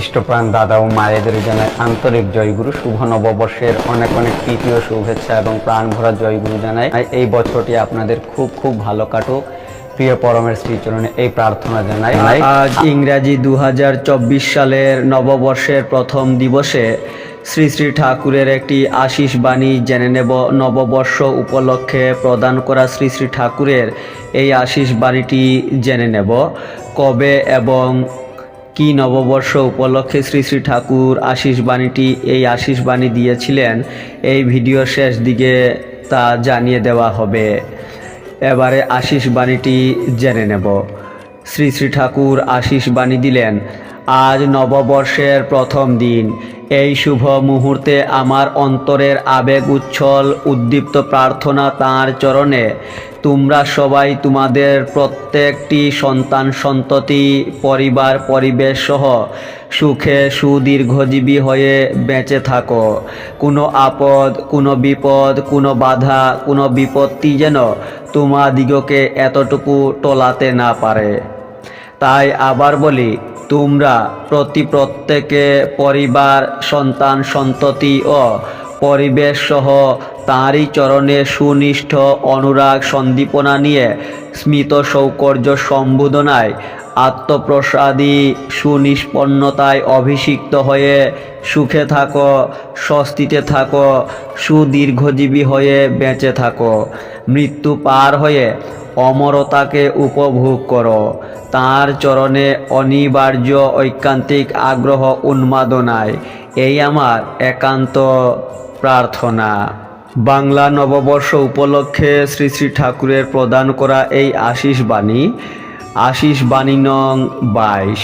ইষ্টপ্রাণ দাদা ও মায়েদের জন্য আন্তরিক জয়গুরু, শুভ নববর্ষের অনেক অনেক তৃতীয় শুভেচ্ছা এবং প্রাণ ভরা জয়গুরু জানাই। এই বছরটি আপনাদের খুব খুব ভালো কাটুক। প্রিয় পরমের শ্রীচরণে এই প্রার্থনা জানাই। আজ ইংরাজি দু সালের নববর্ষের প্রথম দিবসে শ্রী শ্রী ঠাকুরের একটি আশিস বাণী জেনে নেব নববর্ষ উপলক্ষে প্রদান করা শ্রী শ্রী ঠাকুরের এই আশিস বাণীটি জেনে নেব। কবে এবং কি নববর্ষ উপলক্ষে শ্রী শ্রী ঠাকুর আশিস বাণীটি এই আশিস বাণী দিয়েছিলেন, এই ভিডিও শেষ দিকে তা জানিয়ে দেওয়া হবে। এবারে আশিস বাণীটি জেনে নেব। শ্রী শ্রী ঠাকুর আশিস বাণী দিলেন, আজ নববর্ষের প্রথম দিন এই শুভ মুহূর্তে আমার অন্তরের আবেগ উচ্ছল, উদ্দীপ্ত প্রার্থনা তাঁর চরণে। তোমরা সবাই তোমাদের প্রত্যেকটি সন্তান সন্ততি, পরিবার, পরিবেশ সহ সুখে সুদীর্ঘজীবী হয়ে বেঁচে থাকো। কোনো আপদ, কোনো বিপদ, কোনো বাধা, কোনো বিপত্তি যেন তোমাদিগকে এতটুকু টলাতে না পারে। তাই আবার বলি তোমরা প্রতি প্রত্যেকে পরিবার সন্তান সন্ততি ও পরিবেশ সহ তাঁরই চরণে সুনিষ্ঠ অনুরাগ সন্দীপনা নিয়ে স্মিত সৌকর্য সম্বোধনায় আত্মপ্রসাদী সুনিষ্পন্নতায় অভিষিক্ত হয়ে সুখে থাকো, স্বস্তিতে থাকো, সুদীর্ঘজীবী হয়ে বেঁচে থাকো। মৃত্যু পার হয়ে অমরতাকে উপভোগ করো। তার চরণে অনিবার্য ঐকান্তিক আগ্রহ উন্মাদনায়। এই আমার একান্ত প্রার্থনা। বাংলা নববর্ষ উপলক্ষে শ্রী শ্রী ঠাকুরের প্রদান করা এই আশিস বাণী আশিস বাণী নং বাইশ।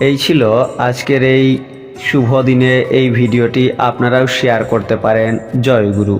এই ছিল আজকের এই শুভ দিনে এই ভিডিওটি। আপনারাও শেয়ার করতে পারেন। জয় গুরু।